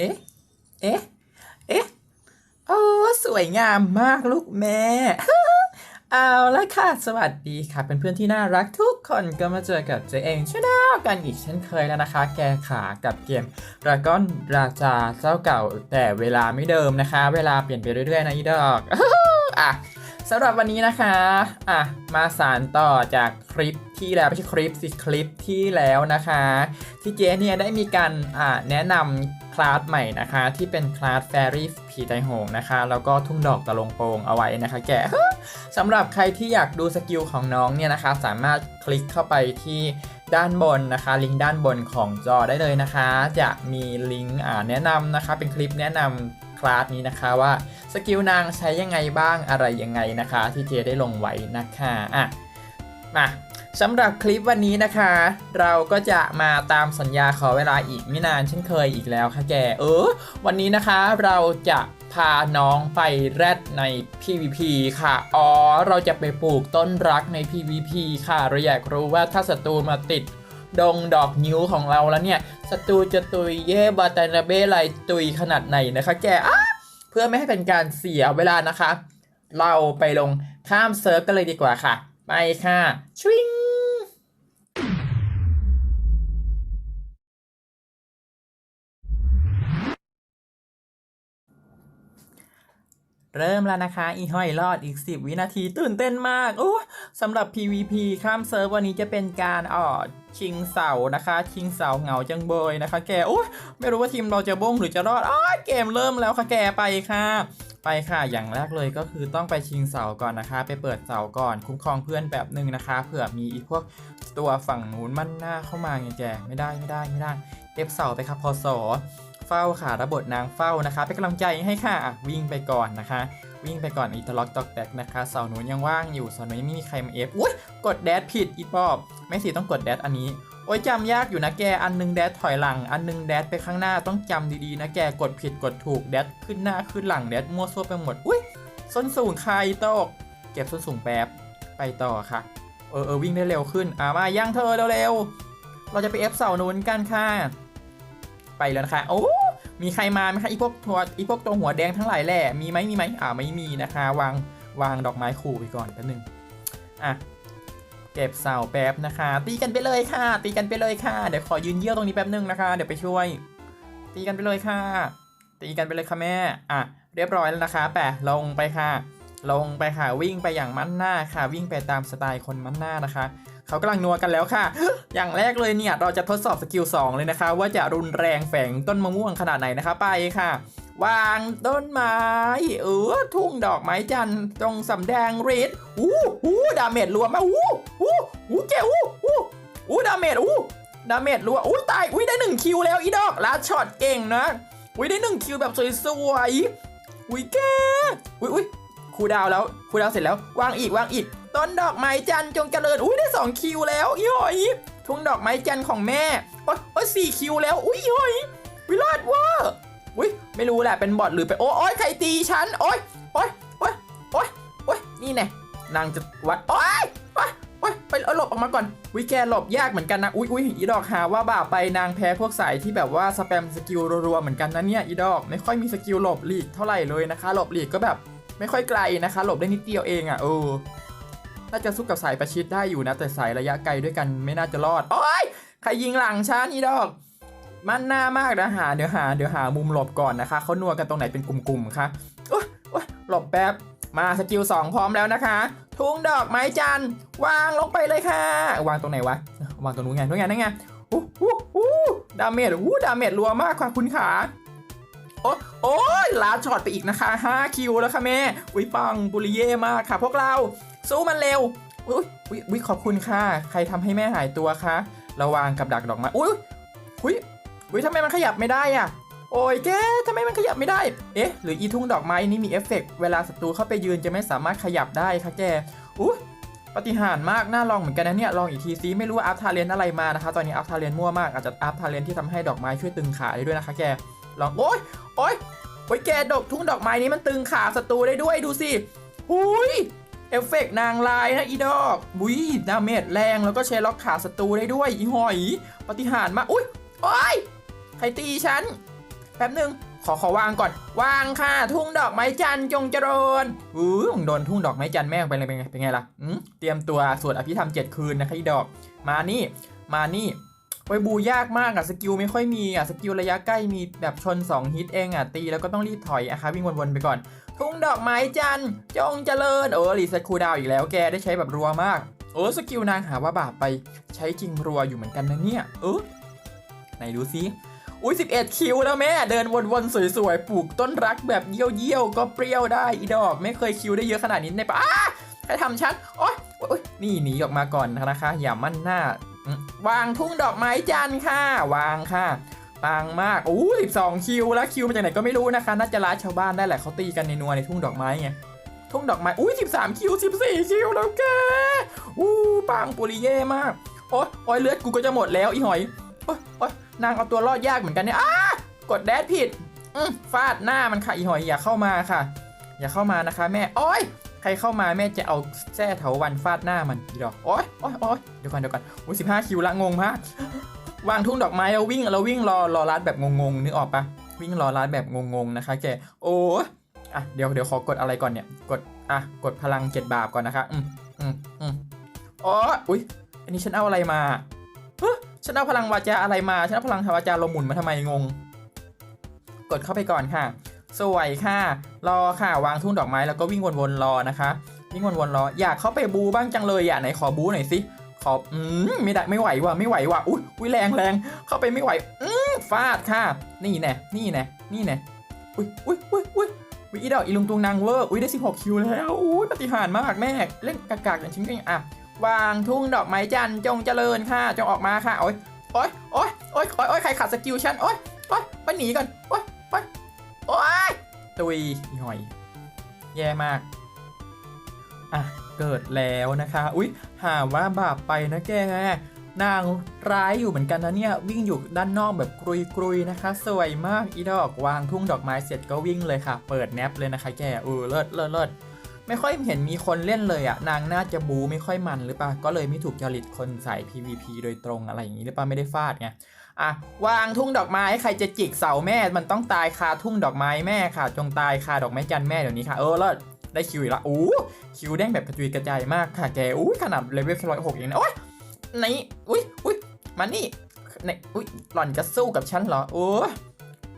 เอ๊ะ เอ๊ะ เอ๊ะ โอ้ สวยงามมากลูกแม่ เอาละค่ะ สวัสดีค่ะ เป็นเพื่อนที่น่ารักทุกคนก็มาเจอกับเจเองชาแนลกันอีกเช่นเคยแล้วนะคะ แกขากับเกม Dragon ราชาเจ้าเก่า แต่เวลาไม่เดิมนะคะ เวลาเปลี่ยนไปเรื่อยๆนะอีดอกอะสำหรับวันนี้นะคะ อะ มาสารต่อจากคลิปที่แล้วไม่ใช่คลิปสิคลิปที่แล้วนะคะ ที่เจเนี่ยได้มีการอ่าแนะนำ คลาสใหม่นะคะ ที่เป็นคลาสแฟรี่ผีไตโหงนะคะ แล้วก็ทุ่งดอกตะลงโปงเอาไว้นะคะ แกสำหรับใครที่อยากดูสกิลของน้องเนี่ยนะคะ สามารถคลิกเข้าไปที่ด้านบนนะคะ ลิงก์ด้านบนของจอได้เลยนะคะ จะมีลิงก์แนะนำนะคะ เป็นคลิปแนะนำคลาสนี้นะคะว่าสกิลนางใช้ยังไงบ้างอะไรยังไงนะคะ ที่เจได้ลงไว้นะคะอะมา สำหรับคลิปวันนี้นะคะ เราก็จะมาตามสัญญาขอเวลาอีกไม่นานเช่นเคยอีกแล้วค่ะแก เออ วันนี้นะคะเราจะพาน้องไปแรดใน PVP ค่ะ อ๋อ เราจะไปปลูกต้นรักใน PVP ค่ะ เราอยากรู้ว่าถ้าศัตรูมาติดดงดอกนิ้วของเราแล้วเนี่ยศัตรูจะตุยเย่บาตานาเบ้ไรตุยขนาดไหนนะคะแกอ้าเพื่อไม่ให้เป็นการเสียเวลานะคะ เราไปลงข้ามเซิร์ฟกันเลยดีกว่าค่ะ ไปค่ะ ชวิง เริ่มแล้วนะคะ อีห้อยรอดอีก 10 วินาทีตื่นเต้นมากโอ้สำหรับ PVP ข้ามเซิร์ฟวันนี้จะเป็นการอ่อชิงเสานะคะ ชิงเสาเหงาจังเบยนะคะ แกโอ้ยไม่รู้ว่าทีมเราจะบ้งหรือจะรอดอ้ายเกมเริ่มแล้วค่ะแกไปค่ะ ไปค่ะอย่างแรกเลยก็คือต้องไปชิงเสาก่อนนะคะ ไปเปิดเสาก่อนคุ้มครองเพื่อนแบบหนึ่งนะคะเผื่อมีอีพวกตัวฝั่งนู้นมั่นหน้าเข้ามาไงแกไม่ได้ไม่ได้ไม่ได้ เก็บเสาไปครับพอสอเฝ้าค่ะระบบนางเฝ้านะคะเป็นกำลังใจให้ค่ะวิ่งไปก่อนนะคะ วิ่งไปก่อนอีทล็อกตอกแตกนะคะเสาหนูยังว่างอยู่เสาหนูยังไม่มีใครมาเอฟอุ้ยกดแดดผิดอีปอบไม่สิต้องกดแดดอันนี้โอ้ยจำยากอยู่นะแกอันหนึงแดดถอยหลัง อันหนึงแดดไปข้างหน้าต้องจำดีๆนะแกกดผิดกดถูกแดดขึ้นหน้าขึ้นหลังแดดมั่วซั่วไปหมดอุ้ยส้นสูงใครตก เก็บส้นสูงแป๊บไปต่อค่ะเออเออวิ่งได้เร็วขึ้นอ่ามาย่างเธอเร็วๆเราจะไปเอฟเสาหนูนกันค่ะ ไปแล้วนะคะโอ้มีใครมาไหมคะอีพวกตัวอีพวกตัวหัวแดงทั้งหลายแหละมีไหมมีไหมอ่าไม่มีนะคะ วางวางดอกไม้ขู่ไปก่อนแป๊บนึงอะเก็บเสาแป๊บนะคะ ตีกันไปเลยค่ะ ตีกันไปเลยค่ะ เดี๋ยวขอยืนเยี่ยวตรงนี้แป๊บนึงนะคะ เดี๋ยวไปช่วย ตีกันไปเลยค่ะ ตีกันไปเลยค่ะแม่ อะ เรียบร้อยแล้วนะคะแปะลงไปค่ะ ลงไปค่ะวิ่งไปอย่างมั่นหน้าค่ะ วิ่งไปตามสไตล์คนมั่นหน้านะคะ เขากำลังนัวกันแล้วค่ะ อย่างแรกเลยเนี่ยเราจะทดสอบสกิล2เลยนะคะ ว่าจะรุนแรงแฝงต้นมะม่วงขนาดไหนนะคะไปค่ะ วางต้นไม้เออทุ่งดอกไม้จันทร์ตรงสำแดงฤทธิ์อู้หูดาเมจรวมมาอู้อู้อู้แกอู้อู้อู้ดาเมจอู้ดาเมจรวอู้ตาย อุ้ยได้หนึ่งคิวแล้วอีดอกลัดช็อตเก่งนะ อุ้ยได้หนึ่งคิวแบบสวยๆ อุ้ยแก อุ้ยอุ้ย คูดาวแล้วคูดาวเสร็จแล้ววางอีกวางอีก ต้นดอกไม้จันทร์จงเจริญอุ้ยได้2คิวแล้วอีหอยทุ่งดอกไม้จันทร์ของแม่โอ๊ยโอ๊ยสี่คิวแล้วอุ้ยอีหอยวิราชเว่าอุ้ยไม่รู้แหละเป็นบอทหรือเป็นโอ้ยใครตีฉันโอ๊ยโอ๊ยโอ๊ยโอ๊ยโอ๊ยนี่แน่นางจะวัดโอ๊ยโอ๊ยโอ๊ยไปเอาหลบออกมาก่อนวิแกหลบยากเหมือนกันนะอุ้ยอุ้ยอีดอกหาว่าบ่าไปนางแพ้พวกสายที่แบบว่าสแปมสกิลรัวๆเหมือนกันนะเนี่ยอีดอกไม่ค่อยมีสกิลหลบหลีกเท่าไหร่เลยนะคะ หลบหลีกก็แบบ ไม่ค่อยไกลนะคะ หลบได้นิดเดียวเองอะเออน่าจะสู้กับสายประชิดได้อยู่นะ แต่สายระยะไกลด้วยกันไม่น่าจะรอดโอ้ยใครยิงหลังฉันอีดอก มันหน้ามากนะหาเดี๋ยวหาเดี๋ยวหามุมหลบก่อนนะคะเขานัวกันตรงไหนเป็นกลุ่มๆคะโอ๊ยโอ๊ยหลบแป๊บมาสกิล2พร้อมแล้วนะคะ ทุ่งดอกไม้จันวางลงไปเลยค่ะ วางตรงไหนวะ วางตรงนู้นไงนู้นไงนั่นไงอู้หูหูดาเมจอู้ดาเมจรัวมากค่ะคุณขา โอ้โอ้ยลาช็อตไปอีกนะคะ 5 คิวแล้วค่ะแม่อุ้ยปังบุริเย่มากค่ะ พวกเราสู้มันเร็วอุ้ยอุ้ยอยขอบคุณค่ะ ใครทำให้แม่หายตัวคะระวางกับดักดอกไม้อุ้ยอุ้ยอุ้ยทำไมมันขยับไม่ได้อะ โอ้ยแกทำไมมันขยับไม่ได้ เอ๊ะ หรืออีทุ่งดอกไม้นี้มีเอฟเฟกต์เวลาศัตรูเข้าไปยืนจะไม่สามารถขยับได้ค่ะแกอุ้ยปฏิหารมากน่าลองเหมือนกันนะเนี่ยลองอีกทีซิไม่รู้ว่าอัพทาเลนอะไรมานะคะ ตอนนี้อัพทาเลนมั่วมากอาจจะอัพทาเลนที่ทำให้ดอกไม้ช่วยตึงขาได้ด้วยนะคะแก ลองโอ๊ยโอ๊ยโอ๊ยแกดอกทุ่งดอกไม้นี้มันตึงขาศัตรูได้ด้วยดูสิหุยเอฟเฟกต์นางลายนะอีดอกบุยดาเมจแรงแล้วก็ใช้ล็อกขาศัตรูได้ด้วยอีหอย ปฏิหารมาอุ้ยโอ๊ยใครตีฉัน แป๊บหนึ่งขอขอวางก่อน วางค่ะ ทุ่งดอกไม้จันจงเจริญอู้มึงโดนทุ่งดอกไม้จันแม่งไปเลยเป็นไงเป็นไงล่ะอืมเตรียมตัวสวดอภิธรรมเจ็ดคืนนะคะอีดอก มานี่ มานี่ ไปบูยากมากอะสกิลไม่ค่อยมีอะสกิลระยะใกล้มีแบบชน 2 ฮิตเองอะตีแล้วก็ต้องรีบถอยอะคะวิ่งวนๆไปก่อน ทุ่งดอกไม้จันจงเจริญ เออรีเซ็ตคูดาวอีกแล้วแกได้ใช้แบบรัวมากเออสกิลนางหาว่าบาปไปใช้จริงรัวอยู่เหมือนกันนะเนี่ยเออไหนดูซิอุ้ย11 คิวแล้วแม่ เดินวนๆ สวยๆ ปลูกต้นรักแบบเยี่ยวๆ ก็เปรี้ยวได้อีดอก ไม่เคยคิวได้เยอะขนาดนี้ในปะอ้าใครทำฉันโอ๊ยนี่หนีออกมาก่อนนะคะ อย่ามั่นหน้า วางทุ่งดอกไม้จันทร์ค่ะ วางค่ะปังมากอู้สิบสองคิวแล้วคิวมาจากไหนก็ไม่รู้นะคะ น่าจะล้าชาวบ้านได้แหละเขาตีกันในนัวในทุ่งดอกไม้ไง ทุ่งดอกไม้ อุ้ยสิบสามคิวสิบสี่คิวแล้วแกอู้ปังปุริเย่มาก โอ๊ยโอ๊ยเลือดกูก็จะหมดแล้วอีหอย โอ๊ยโอ๊ยนางเอาตัวรอดยากเหมือนกันเนี่ยอ้ากดแดดผิดอืฟาดหน้ามันค่ะอีหอยอย่าเข้ามาค่ะ อย่าเข้ามานะคะ แม่ โอ๊ย ใครเข้ามาแม่จะเอาแส้เถาวันฟาดหน้ามันอีดอกโอ๊ยโอ๊ยโอ๊ยเดี๋ยวก่อนเดี๋ยวก่อนโอ้ยสิบห้าคิวละงงมากวางทุ่งดอกไม้เราวิ่งเราวิ่งรอรอรัดแบบงงๆนึกออกปะวิ่งรอรัดแบบงงๆนะคะ แกโอ้อะเดี๋ยวเดี๋ยวขอกดอะไรก่อนเนี่ย กดอะกดพลังเจ็ดบาปก่อนนะคะอืมอืมอืมอ๋ออุ้ยอันนี้ฉันเอาอะไรมาเฮ้ฉันเอาพลังวาจาอะไรมาฉันเอาพลังวาจาลมหมุนมาทำไมงง กดเข้าไปก่อนค่ะ สวยค่ะ รอค่ะวางทุ่งดอกไม้แล้วก็วิ่งวนๆรอนะคะ วิ่งวนๆรอ อยากเข้าไปบูบ้างจังเลยอะไหนขอบูหน่อยสิขออืมไม่ได้ไม่ไหวว่ะไม่ไหวว่ะอุ้ยอุ้ยแรงแรงเข้าไปไม่ไหวอืมฟาดค่ะ นี่แน่นี่แน่นี่แน่อุ้ยอุ้ยอุ้ยอุ้ยวิอีดอกอีลุงตุงนางเวอร์อุ้ยได้ 16 คิวแล้วอุ้ยปฏิหารมากแม่เล่นกากๆอย่างชิ้นกันอะวางทุ่งดอกไม้จันจงเจริญค่ะจงออกมาค่ะโอ๊ยโอ๊ยโอ๊ยโอ๊ยโอ๊ยใครขัดสกิลฉันโอ๊ยโอ๊ยไปหนีก่อนโอ๊ยโอ๊ย โอ๊ยตุยอีหอย แย่มาก อะ เกิดแล้วนะคะ อุ๊ย หาว่าบาปไปนะแกนางร้ายอยู่เหมือนกันนะเนี่ย วิ่งอยู่ด้านนอกแบบกรุยกรุยๆนะคะ สวยมากอีดอกวางทุ่งดอกไม้เสร็จก็วิ่งเลยค่ะ เปิดแนปเลยนะคะแกเออเลิศเลิศเลิศไม่ค่อยเห็นมีคนเล่นเลยอะ่ะนางน่าจะบูไม่ค่อยมันหรือเปล่าก็เลยไม่ถูกจริตคนใส่ PVP โดยตรงอะไรอย่างนี้หรือเปล่าไม่ได้ฟาดไง อะวางทุ่งดอกไม้ใครจะจิกเสาแม่ มันต้องตายคาทุ่งดอกไม้แม่ค่ะ จงตายคาดอกไม้จันแม่เดี๋ยวนี้ค่ะ เออเลิศได้คิวอีกละอู้คิวแดงแบบกระจุยกระจายมากค่ะแกอู้ขนาดเลเวลแค่ร้อยหกเองนะโอ๊ยนี่อุ้ยอุ้ยมานี่นี่อุ้ยหล่อนจะสู้กับฉันเหรอโอ้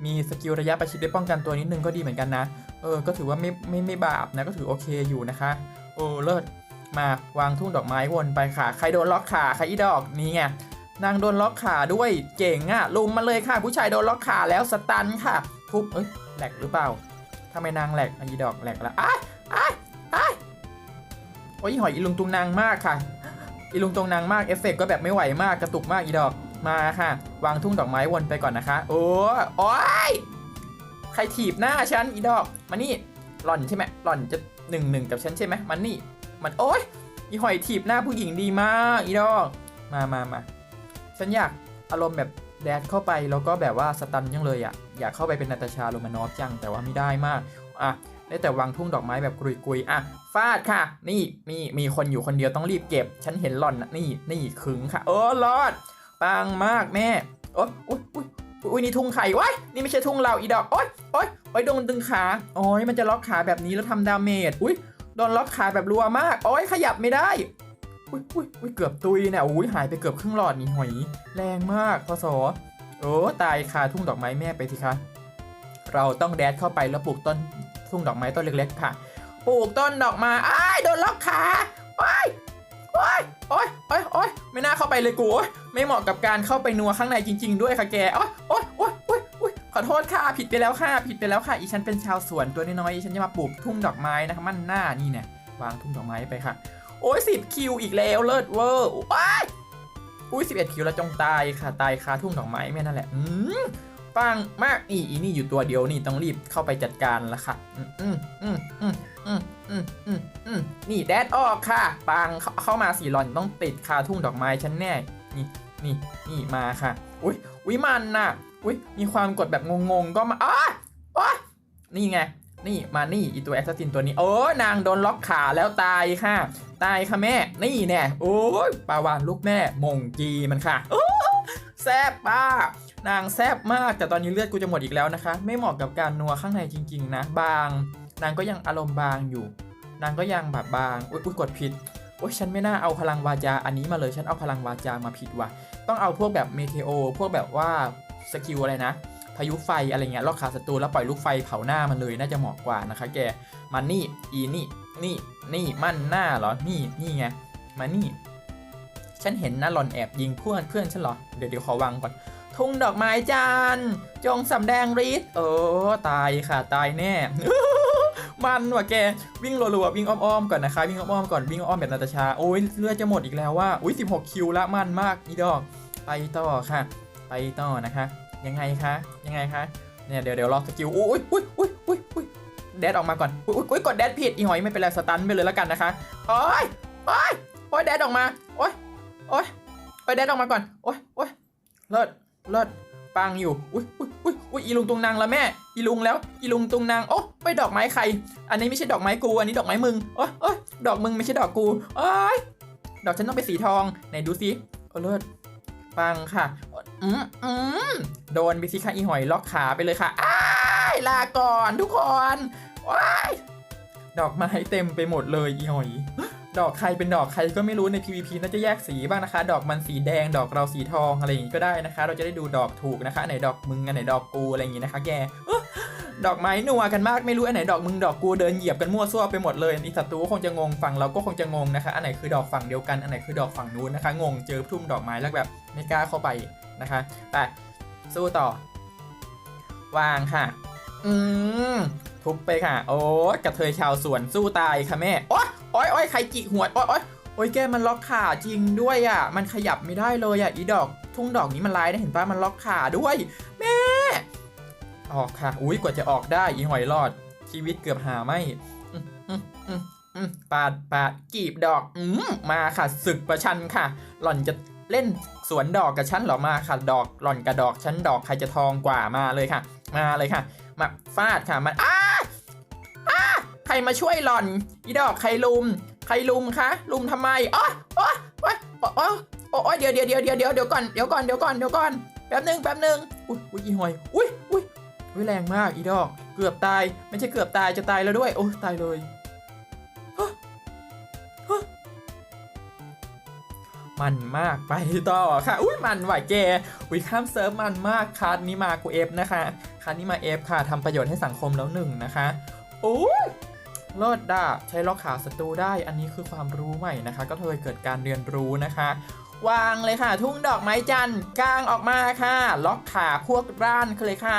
มีสกิลระยะประชิดได้ป้องกันตัวนิดนึงก็ดีเหมือนกันนะ เออ ก็ถือว่าไม่ไม่ไม่บาปนะ ก็ถือโอเคอยู่นะคะ โอ้เลิศ มาวางทุ่งดอกไม้วนไปค่ะ ใครโดนล็อกขาใครอีดอกนี่ไง นางโดนล็อกขาด้วยเจ๋งอะลุมมาเลยค่ะ ผู้ชายโดนล็อกขาแล้วสตันค่ะทุบเอ้ยแหลกหรือเปล่าทำไมนางแหลกอีดอกแหลกแล้วอ้ายอ้ายอ้ายโอ้ยหอยอีลุงตุงนางมากค่ะอีลุงตุงนางมากเอฟเฟกต์ก็แบบไม่ไหวมากกระตุกมากอีดอกมาค่ะ วางทุ่งดอกไม้วนไปก่อนนะคะ โอ้โอ้ยใครถีบหน้าฉันอีดอกมานี่หล่อนใช่ไหมหล่อนจะหนึ่งหนึ่งกับฉันใช่ไหมมันนี่ มันโอ๊ยอีหอยถีบหน้าผู้หญิงดีมากอีดอกมามามา ฉันอยากอารมณ์แบบแดดเข้าไปแล้วก็แบบว่าสตันยังเลยอะ่ะอยากเข้าไปเป็นนาตาชาโรมานอฟจังแต่ว่าไม่ได้มากอะได้แต่วางทุ่งดอกไม้แบบกุยๆอะฟาดค่ะ นี่นี่มีคนอยู่คนเดียวต้องรีบเก็บ ฉันเห็นหล่อนนะนี่นี่ขึงค่ะ เออรอดปังมากแม่โอ๊ยอุ๊ยอุ๊ยอุ๊ยนี่ทุ่งไข่ว้ายนี่ไม่ใช่ทุ่งเราอีดอกโอ๊ยโอ๊ยโอ๊ยโดนดึงขาโอ๊ยมันจะล็อกขาแบบนี้แล้วทำดาเมจอุ้ยโดนล็อกขาแบบรัวมากโอ๊ยขยับไม่ได้ อุ้ยอุ้ยอุ้ยเกือบตุยเนี่ยอุ้ยหายไปเกือบครึ่งหลอดนี่หอย แรงมากพศโอ้ตายคาทุ่งดอกไม้แม่ไปสิคะเราต้องแดดเข้าไปแล้วปลูกต้นทุ่งดอกไม้ต้นเล็ก ๆ ค่ะ ปลูกต้นดอกม้อ้ายโดนล็อกขาโอ้ยโอ้ยโอ้ยโอ้ยโอ้ยไม่น่าเข้าไปเลยกูโอ๊ยไม่เหมาะกับการเข้าไปนัวข้างในจริง ๆ ด้วยค่ะแกโอ้ยโอ้ยโอ้ยโอ้ยโอ้ยขอโทษค่ะ ผิดไปแล้วค่ะ ผิดไปแล้วค่ะ อีฉันเป็นชาวสวนตัวน้อยๆ ฉันจะมาปลูกทุ่งดอกไม้นะคะ มันหน้านี่เนี่ยวางทุ่งดอกไม้ไปค่ะ โอ้ยสิบคิวอีกแล้วเลิศเวอร์ว้ายอุ้ยสิบเอ็ดคิวแล้วจงตายค่ะตายคาทุ่งดอกไม้แม่นั่นแหละ อืมปังมากนี่อีนี่อยู่ตัวเดียวนี่ต้องรีบเข้าไปจัดการละค่ะ อืมอืมอืมอืมอืมอืมอืมนี่แดดออกค่ะปังเข,เข้ามาสี่หลอนต้องติดคาทุ่งดอกไม้ฉันแน่นี่นี่นี่มาค่ะ อุ้ยอุ้ยมันน่ะ อุ้ยมีความกดแบบงงๆก็มาอ้าอ้านี่ไง นี่มานี่อีตัวแอสซัสซินตัวนี้โอ้นางโดนล็อกขาแล้วตายค่ะ ตายค่ะแม่นี่แน่โอ้ยปาวานลูกแม่มงจีมันค่ะโอ้แซบป้านางแซบมากแต่ตอนนี้เลือดกูจะหมดอีกแล้วนะคะ ไม่เหมาะกับการนัวข้างในจริง ๆ นะ บาง นางก็ยังอารมณ์บางอยู่ นางก็ยังแบบบางอุ๊ยกดผิดโอ้ยฉันไม่น่าเอาพลังวาจาอันนี้มาเลยฉันเอาพลังวาจามาผิดว่ะต้องเอาพวกแบบเมเทโอพวกแบบว่าสกิลอะไรนะ พายุไฟอะไรเงี้ยลอกขาศัตรูแล้วปล่อยลูกไฟเผาหน้ามันเลยน่าจะเหมาะกว่านะคะแกมันนี่อีนี่นี่นี่มั่นหน้าเหรอนี่นี่ไงมานี่ ฉันเห็นนะหล่อนแอบยิงเพื่อนเพื่อนฉันเหรอเดี๋ยวเดี๋ยวขอวางก่อนทุ่งดอกไม้จันจงสำแดงฤทธิ์เออตายค่ะตายแน่มันว่ะแกวิ่งรัวๆวิ่งอ้อมๆก่อนนะคะวิ่งอ้อมๆก่อนวิ่งอ้อมแบบนาตาชาโอ้ยเลือดจะหมดอีกแล้วว่าอุ้ย16 คิวละมันมากอีดอก ไปต่อค่ะ ไปต่อนะคะ ยังไงคะ ยังไงคะ เนี่ยเดี๋ยวเดี๋ยวรอสกิล อุ้ยอุ้ยอุ้ยอุ้ยอุ้ยแดดออกมาก่อน อุ้ยอุ้ยอุ้ยกดแดดผิด อีหอยไม่เป็นไรสตันไปเลยแล้วกันนะคะ โอ้ยโอ้ยโอ้ยแดดออกมา โอ้ยโอ้ยโอ้ยแดดออกมาก่อน โอ้ยโอ้ยเลิศ เลิศ ปังอยู่ อุ้ยอุ้ยอุ้ยอุ้ยอีลุงตุงนางละแม่ อีลุงแล้ว อีลุงตุงนาง โอ้ไปดอกไม้ใคร อันนี้ไม่ใช่ดอกไม้กู อันนี้ดอกไม้มึง โอ้ยโอ้ยดอกมึงไม่ใช่ดอกกูโอ้ยดอกฉันต้องเป็นสีทอง ไหนดูสิเลิศปังค่ะ อืมอืมโดนไปสิค่ะอีหอยล็อกขาไปเลยค่ะอ้ายลาก่อนทุกคนว้ายดอกไม้เต็มไปหมดเลยอีหอย ดอกใครเป็นดอกใครก็ไม่รู้ใน PVP น่าจะแยกสีบ้างนะคะ ดอกมันสีแดง ดอกเราสีทองอะไรอย่างงี้ก็ได้นะคะ เราจะได้ดูดอกถูกนะคะอันไหนดอกมึงอันไหนดอกกูอะไรอย่างงี้นะคะ แกดอกไม้นัวกันมากไม่รู้อันไหนดอกมึงดอกกูเดินเหยียบกันมั่วซั่วไปหมดเลยนี่ศัตรูก็คงจะงงฝั่งเราก็คงจะงงนะคะ อันไหนคือดอกฝั่งเดียวกันอันไหนคือดอกฝั่งนู้นนะคะ งงเจอทุ่มดอกไม้แล้วแบบไม่กล้าเข้าไป นะคะแต่สู้ต่อ วางค่ะ อืมทุบไปค่ะ โอ้กระเทยชาวสวนสู้ตายค่ะแม่โอ๊ยโอ๊ยโอ๊ยใครจิกหัวโอ๊ยโอ๊ยโอ๊ยแกมันล็อกขาจริงด้วยอะ มันขยับไม่ได้เลยอะอีดอก ทุ่งดอกนี้มันลายนะเห็นป่ะมันล็อกขาด้วย แม่ ออกค่ะ อุ้ยกว่าจะออกได้อีหอยรอด ชีวิตเกือบหาไม่ปาดปาดกีบดอก อืมมาค่ะศึกประชันค่ะ หล่อนจะ เล่นสวนดอกกับฉันหรอมาค่ะดอกหล่อนกับดอกฉันดอกใครจะทองกว่ามาเลยค่ะ มาเลยค่ะ มาฟาดค่ะมันอ้าอ้าใครมาช่วยหล่อนอีดอกใครลุม ใครลุมคะลุมทำไมอ๋ออ๋ออ๋ออ๋ออ๋อเดี๋ยวเดี๋ยวเดี๋ยวเดี๋ยวเดี๋ยวเดี๋ยวก่อนเดี๋ยวก่อนเดี๋ยวก่อนเดี๋ยวก่อนแป๊บหนึ่งแป๊บหนึ่งอุ้ยอุ้ยอีหอยอุ้ยอุ้ยอุ้ยแรงมากอีดอก เกือบตายไม่ใช่เกือบตายจะตายแล้วด้วยโอ้ตายเลย มันมากไปต่อค่ะ อุ้ยมันไหวแกอุ้ยข้ามเซิร์ฟมันมากคัดนี้มากูเอฟนะคะคันนี้มาเอฟค่ะทำประโยชน์ให้สังคมแล้วหนึ่งนะคะโอ้ยเลิศด่าใช้ล็อกขาศัตรูได้ อันนี้คือความรู้ใหม่นะคะ ก็เคยเกิดการเรียนรู้นะคะ วางเลยค่ะ ทุ่งดอกไม้จันทร์กางออกมาค่ะ ล็อกขาพวกร้านเลยค่ะ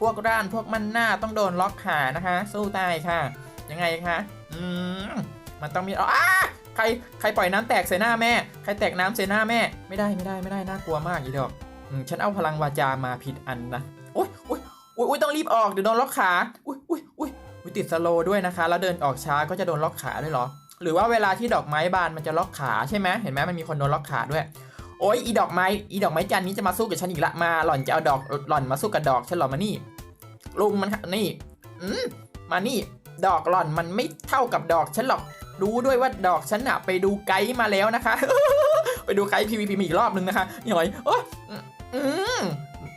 พวกร้านพวกมันหน้าต้องโดนล็อกขานะคะ สู้ตายค่ะ ยังไงคะ อืมมันต้องมีอ้า ใครใครปล่อยน้ำแตกใส่หน้าแม่ ใครแตกน้ำใส่หน้าแม่ ไม่ได้ไม่ได้ไม่ได้น่ากลัวมากอีดอกอืมฉันเอาพลังวาจามาผิดอันนะโอ๊ยโอ๊ยอุ้ยอุ้ยต้องรีบออกเดี๋ยวโดนล็อกขาอุ้ยอุ้ยอุ้ยอุ้ยติดสโลด้วยนะคะ แล้วเดินออกช้าก็จะโดนล็อกขาด้วยเหรอ หรือว่าเวลาที่ดอกไม้บานมันจะล็อกขาใช่ไหมเห็นไหมมันมีคนโดนล็อกขาด้วยโอ้ยอีดอกไม้อีดอกไม้จันนี้จะมาสู้กับฉันอีกละมาหล่อนจะเอาดอกหล่อนมาสู้กับดอกฉันหรอมานี่ลุงมันนี่อืมมานี่ ดอกหล่อนมันไม่เท่ากับดอกฉันหรอก รู้ด้วยว่าดอกฉันอะไปดูไกด์มาแล้วนะคะ ไปดูไกด์ PVP มาอีกรอบนึงนะคะนี่หน่อยโอ้อืมอืม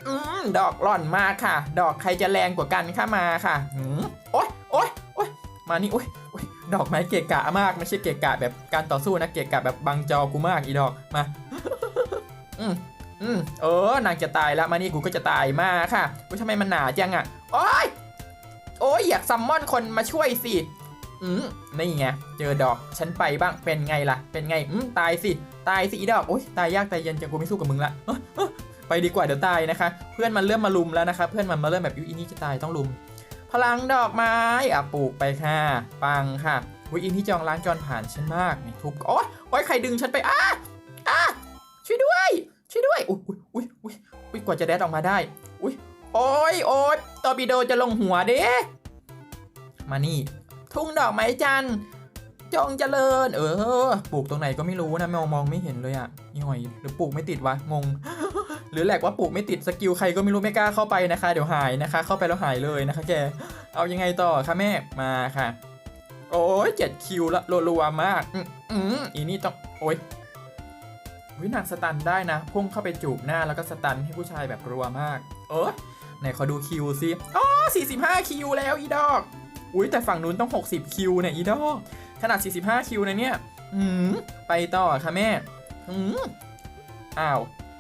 อืมดอกหล่อนมาค่ะ ดอกใครจะแรงกว่ากันค่ะมาค่ะอืมโอ๊ยโอ๊ยโอ๊ยมานี่โอ๊ยโอ๊ยดอกไม้เกะกะมากไม่ใช่เกะกะแบบการต่อสู้นะเกะกะแบบบังจอกูมากอีดอกมาอืมอืมเออนางจะตายแล้วมานี่กูก็จะตายมาค่ะว่าทำไมมันหนาจังอะโอ๊ยโอ๊ยอยากซัมมอนคนมาช่วยสิ อืมนี่ไง เจอดอก ฉันไปบ้าง เป็นไงล่ะ เป็นไง อืมตายสิ ตายสิอีดอก โอ๊ย ตายยากตายเย็นจังกูไม่สู้กับมึงละไปดีกว่าเดี๋ยวตายนะคะ เพื่อนมันเริ่มมาลุมแล้วนะคะ เพื่อนมันมาเริ่มแบบยูอีนี่จะตายต้องลุม พลังดอกไม้ อะปลูกไปค่ะ ปังค่ะวิอินที่จองร้านจอนผ่านฉันมากนี่ทุบโอ๊ยโอ๊ยใครดึงฉันไปอ้าอ้าช่วยด้วย ช่วยด้วย อุ้ยอุ้ยอุ้ยอุ้ยกว่าจะแดดออกมาได้ อุ้ยโอ๊ยโอ๊ยตอร์ปิโดจะลงหัวเด้มานี่ ทุ่งดอกไม้จันทร์จงเจริญ เออ ปลูกตรงไหนก็ไม่รู้นะมองมองไม่เห็นเลยอะนี่หอยหรือปลูกไม่ติดวะงง หรือแหลกว่าปลูกไม่ติดสกิลใครก็ไม่รู้ไม่กล้าเข้าไปนะคะ เดี๋ยวหายนะคะ เข้าไปแล้วหายเลยนะคะ แก เอายังไงต่อคะแม่มาค่ะ โอ้ยเจ็ดคิวละรัวๆมากอืมอืมอีนี่ต้องโอ้ยวินางสตันได้นะ พุ่งเข้าไปจูบหน้าแล้วก็สตันให้ผู้ชายแบบรัวมาก เออไหนขอดูคิวสิอ๋อ45 คิวแล้วอีดอก อุ้ยแต่ฝั่งนู้นต้อง 60 คิวเนี่ยอีดอกขนาด 45 คิวนะเนี่ย อืมไปต่อค่ะแม่ อืมอ้าว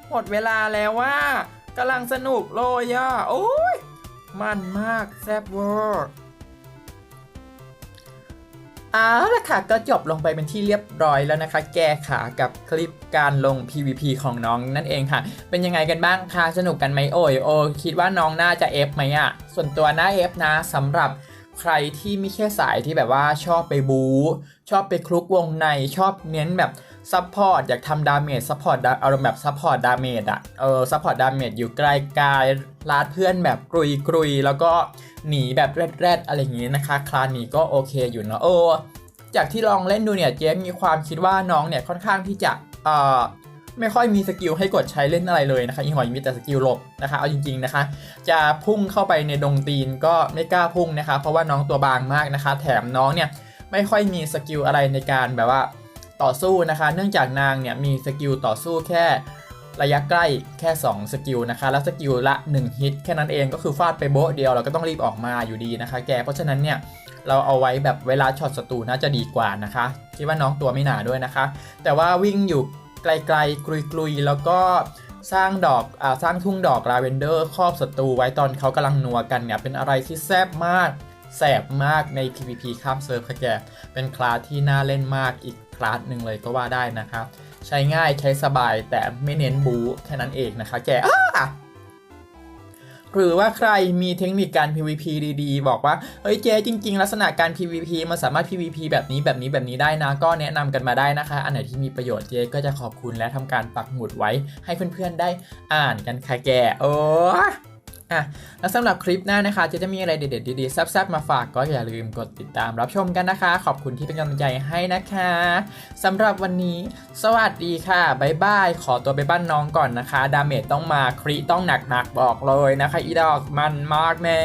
หมดเวลาแล้วว่ากำลังสนุกเลยอะโอ้ย มันมาก แซ่บเวอร์เอาละค่ะก็จบลงไปเป็นที่เรียบร้อยแล้วนะคะ แก้ขากับคลิปการลง PVP ของน้องนั่นเองค่ะ เป็นยังไงกันบ้างคะสนุกกันไหมโอ้ยโอคิดว่าน้องน่าจะ F ไหมอะส่วนตัวน่า F นะสำหรับ ใครที่ไม่ใช่สายที่แบบว่าชอบไปบู๊ชอบไปคลุกวงในชอบเน้นแบบซัพพอร์ตอยากทำดาเมจซัพพอร์ตอารมณ์แบบซัพพอร์ตดาเมจอะเออซัพพอร์ตดาเมจอยู่ไกลกายลาดเพื่อนแบบกรุยกรุยแล้วก็หนีแบบแรดๆอะไรอย่างงี้นะคะ คลาสนี้ก็โอเคอยู่เนอะเออจากที่ลองเล่นดูเนี่ยเจมมีความคิดว่าน้องเนี่ยค่อนข้างที่จะเอ่อ ไม่ค่อยมีสกิลให้กดใช้เล่นอะไรเลยนะคะอีหอยมีแต่สกิลหลบนะคะเอาจริงๆนะคะ จะพุ่งเข้าไปในดงตีนก็ไม่กล้าพุ่งนะคะ เพราะว่าน้องตัวบางมากนะคะ แถมน้องเนี่ยไม่ค่อยมีสกิลอะไรในการแบบว่าต่อสู้นะคะ เนื่องจากนางเนี่ยมีสกิลต่อสู้แค่ระยะใกล้แค่ 2 สกิลนะคะ แล้วสกิลละ 1 ฮิตแค่นั้นเองก็คือฟาดไปโบ๊ะเดียวเราก็ต้องรีบออกมาอยู่ดีนะคะ แกเพราะฉะนั้นเนี่ยเราเอาไว้แบบเวลาช็อตศัตรูน่าจะดีกว่านะคะคิดว่าน้องตัวไม่หนาด้วยนะคะ แต่ว่าวิ่งอยู่ ไกลๆกลุยๆ แล้วก็สร้างดอกอสร้างทุ่งดอกลาเวนเดอร์ครอบศัตรูไว้ตอนเขากำลังนัวกันเนี่ยเป็นอะไรที่แซ่บมากแสบมากใน PVP ข้ามเซิร์ฟค่ะแกเป็นคลาสที่น่าเล่นมากอีกคลาสหนึ่งเลยก็ว่าได้นะครับ ใช้ง่ายใช้สบายแต่ไม่เน้นบูแค่นั้นเองนะคะแกอ หรือว่าใครมีเทคนิคการ PVP ดีๆ บอกว่า เฮ้ยเจ๊จริง ๆ ลักษณะการ PVP มันสามารถ PVP แบบนี้แบบนี้แบบนี้ได้นะ ก็แนะนำกันมาได้นะคะ อันไหนที่มีประโยชน์เจ๊ก็จะขอบคุณและทำการปักหมุดไว้ให้เพื่อนๆได้อ่านกันค่ะแกโอ้ อะแล้วสำหรับคลิปหน้านะคะ จะจะมีอะไรเด็ดๆดีๆแซ่บๆมาฝากก็อย่าลืมกดติดตามรับชมกันนะคะ ขอบคุณที่เป็นกำลังใจให้นะคะสำหรับวันนี้ สวัสดีค่ะบ๊ายบายขอตัวไปบ้านน้องก่อนนะคะ ดาเมจต้องมาคริต้องหนักๆบอกเลยนะคะ อีดอกมันมากแม่